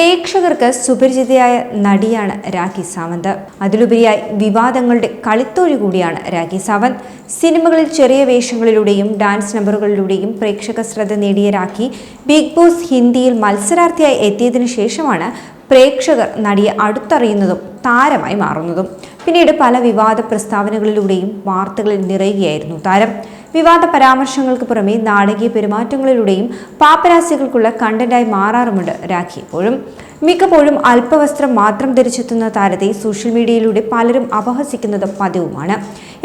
പ്രേക്ഷകർക്ക് സുപരിചിതയായ നടിയാണ് രാഖി സാവന്ത്. അതിലുപരിയായി വിവാദങ്ങളുടെ കളിത്തോഴി കൂടിയാണ് രാഖി സാവന്ത്. സിനിമകളിൽ ചെറിയ വേഷങ്ങളിലൂടെയും ഡാൻസ് നമ്പറുകളിലൂടെയും പ്രേക്ഷക ശ്രദ്ധ നേടിയ രാഖി ബിഗ് ബോസ് ഹിന്ദിയിൽ മത്സരാർത്ഥിയായി എത്തിയതിനു ശേഷമാണ് പ്രേക്ഷകർ നടിയെ അടുത്തറിയുന്നതും താരമായി മാറുന്നതും. പിന്നീട് പല വിവാദ പ്രസ്താവനകളിലൂടെയും വാർത്തകളിൽ നിറയുകയായിരുന്നു താരം. വിവാദ പരാമർശങ്ങൾക്ക് പുറമെ നാടകീയ പെരുമാറ്റങ്ങളിലൂടെയും പാപ്പരാസികൾക്കുള്ള കണ്ടന്റായി മാറാറുമുണ്ട് രാഖി എപ്പോഴും മിക്കപ്പോഴും അല്പവസ്ത്രം മാത്രം ധരിച്ചെത്തുന്ന താരത്തെ സോഷ്യൽ മീഡിയയിലൂടെ പലരും അപഹസിക്കുന്നത് പതിവുമാണ്.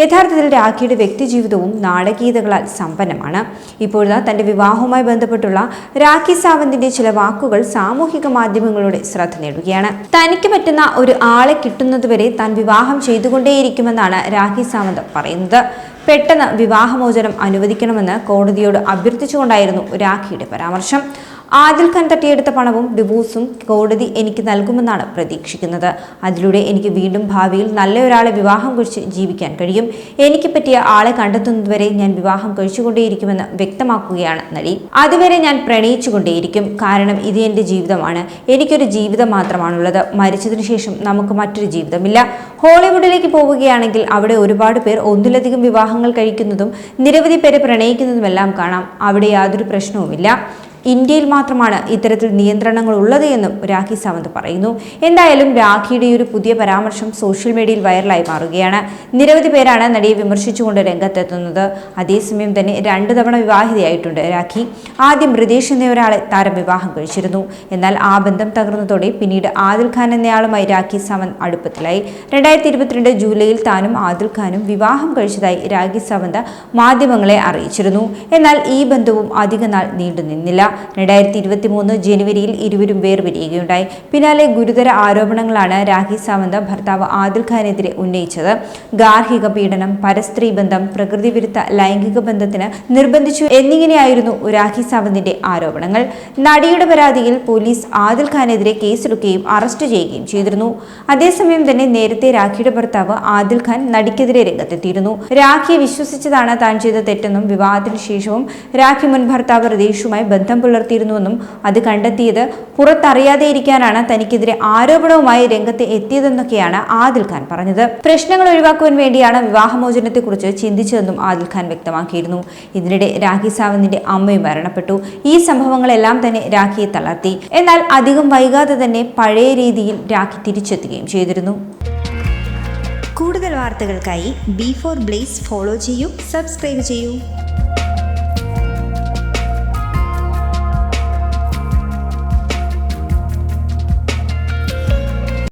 യഥാർത്ഥത്തിൽ രാഖിയുടെ വ്യക്തിജീവിതവും നാടകീയതകളാൽ സമ്പന്നമാണ്. ഇപ്പോഴത്തെ തന്റെ വിവാഹവുമായി ബന്ധപ്പെട്ടുള്ള രാഖി സാവന്തിന്റെ ചില വാക്കുകൾ സാമൂഹിക മാധ്യമങ്ങളുടെ ശ്രദ്ധ നേടുകയാണ്. തനിക്ക് പറ്റുന്ന ഒരു ആളെ കിട്ടുന്നതുവരെ താൻ വിവാഹം ചെയ്തുകൊണ്ടേയിരിക്കുമെന്നാണ് രാഖി സാവന്ത് പറയുന്നത്. പെട്ടെന്ന് വിവാഹമോചനം അനുവദിക്കണമെന്ന് കോടതിയോട് അഭ്യർത്ഥിച്ചുകൊണ്ടായിരുന്നു രാഖിയുടെ പരാമർശം. ആദിൽ ഖാൻ തട്ടിയെടുത്ത പണവും ഡിവോഴ്സും കോടതി എനിക്ക് നൽകുമെന്നാണ് പ്രതീക്ഷിക്കുന്നത്. അതിലൂടെ എനിക്ക് വീണ്ടും ഭാവിയിൽ നല്ല ഒരാളെ വിവാഹം കഴിച്ച് ജീവിക്കാൻ കഴിയും. എനിക്ക് പറ്റിയ ആളെ കണ്ടെത്തുന്നതുവരെ ഞാൻ വിവാഹം കഴിച്ചുകൊണ്ടേയിരിക്കുമെന്ന് വ്യക്തമാക്കുകയാണ് നടി. അതുവരെ ഞാൻ പ്രണയിച്ചുകൊണ്ടേയിരിക്കും. കാരണം ഇത് എന്റെ ജീവിതമാണ്. എനിക്കൊരു ജീവിതം മാത്രമാണുള്ളത്. മരിച്ചതിനു ശേഷം നമുക്ക് മറ്റൊരു ജീവിതമില്ല. ഹോളിവുഡിലേക്ക് പോവുകയാണെങ്കിൽ അവിടെ ഒരുപാട് പേർ ഒന്നിലധികം വിവാഹങ്ങൾ കഴിക്കുന്നതും നിരവധി പേരെ പ്രണയിക്കുന്നതുമെല്ലാം കാണാം. അവിടെ യാതൊരു പ്രശ്നവുമില്ല. ഇന്ത്യയിൽ മാത്രമാണ് ഇത്തരത്തിൽ നിയന്ത്രണങ്ങൾ ഉള്ളത് എന്നും രാഖി സാവന്ത് പറയുന്നു. എന്തായാലും രാഖിയുടെ ഒരു പുതിയ പരാമർശം സോഷ്യൽ മീഡിയയിൽ വൈറലായി മാറുകയാണ്. നിരവധി പേരാണ് നടിയെ വിമർശിച്ചുകൊണ്ട് രംഗത്തെത്തുന്നത്. അതേസമയം തന്നെ രണ്ട് തവണ വിവാഹിതയായിട്ടുണ്ട് രാഖി. ആദ്യം മൃതേഷ് എന്ന ഒരാളെ താരം വിവാഹം കഴിച്ചിരുന്നു. എന്നാൽ ആ ബന്ധം തകർന്നതോടെ പിന്നീട് ആദിൽ ഖാൻ എന്നയാളുമായി രാഖി സാവന്ത് അടുപ്പത്തിലായി. രണ്ടായിരത്തി ഇരുപത്തിരണ്ട് ജൂലൈയിൽ താനും ആദിൽ ഖാനും വിവാഹം കഴിച്ചതായി രാഖി സാവന്ത് മാധ്യമങ്ങളെ അറിയിച്ചിരുന്നു. എന്നാൽ ഈ ബന്ധവും അധികനാൾ നീണ്ടുനിന്നില്ല. രണ്ടായിരത്തി ഇരുപത്തി മൂന്ന് ജനുവരിയിൽ ഇരുവരും വേർപിരിയുകയുണ്ടായി. പിന്നാലെ ഗുരുതര ആരോപണങ്ങളാണ് രാഖി സാവന്ത് ഭർത്താവ് ആദിൽ ഖാനെതിരെ ഉന്നയിച്ചത്. ഗാർഹിക പീഡനം പരസ്ത്രീ ബന്ധം പ്രകൃതി വിരുദ്ധ ലൈംഗിക ബന്ധത്തിന് നിർബന്ധിച്ചു എന്നിങ്ങനെയായിരുന്നു രാഖി സാവന്തിന്റെ ആരോപണങ്ങൾ. നടിയുടെ പരാതിയിൽ പോലീസ് ആദിൽ ഖാനെതിരെ കേസെടുക്കുകയും അറസ്റ്റ് ചെയ്യുകയും ചെയ്തിരുന്നു. അതേസമയം തന്നെ നേരത്തെ രാഖിയുടെ ഭർത്താവ് ആദിൽ ഖാൻ നടിക്കെതിരെ രംഗത്തെത്തിയിരുന്നു. രാഖിയെ വിശ്വസിച്ചതാണ് താൻ ചെയ്ത തെറ്റെന്നും വിവാഹത്തിന് ശേഷവും രാഖി മുൻ ഭർത്താവ് ഹൃദേശുമായി ബന്ധം പുലർത്തിയിരുന്നുവെന്നും അത് കണ്ടെത്തിയത് പുറത്തറിയാതെ ഇരിക്കാനാണ് തനിക്കെതിരെ ആരോപണവുമായി രംഗത്ത് എത്തിയതെന്നൊക്കെയാണ് ആദിൽ ഖാൻ പറഞ്ഞത്. പ്രശ്നങ്ങൾ ഒഴിവാക്കുവാൻ വേണ്ടിയാണ് വിവാഹമോചനത്തെക്കുറിച്ച് ചിന്തിച്ചതെന്നും ആദിൽ ഖാൻ വ്യക്തമാക്കിയിരുന്നു. ഇതിനിടെ രാഖി സാവന്തിന്റെ അമ്മയും മരണപ്പെട്ടു. ഈ സംഭവങ്ങളെല്ലാം തന്നെ രാഖിയെ തളർത്തി. എന്നാൽ അധികം വൈകാതെ തന്നെ പഴയ രീതിയിൽ രാഖി തിരിച്ചെത്തുകയും ചെയ്തിരുന്നു. കൂടുതൽ വാർത്തകൾക്കായി ബി ഫോർ ബ്ലേസ് ഫോളോ ചെയ്യൂ സബ്സ്ക്രൈബ് ചെയ്യൂ.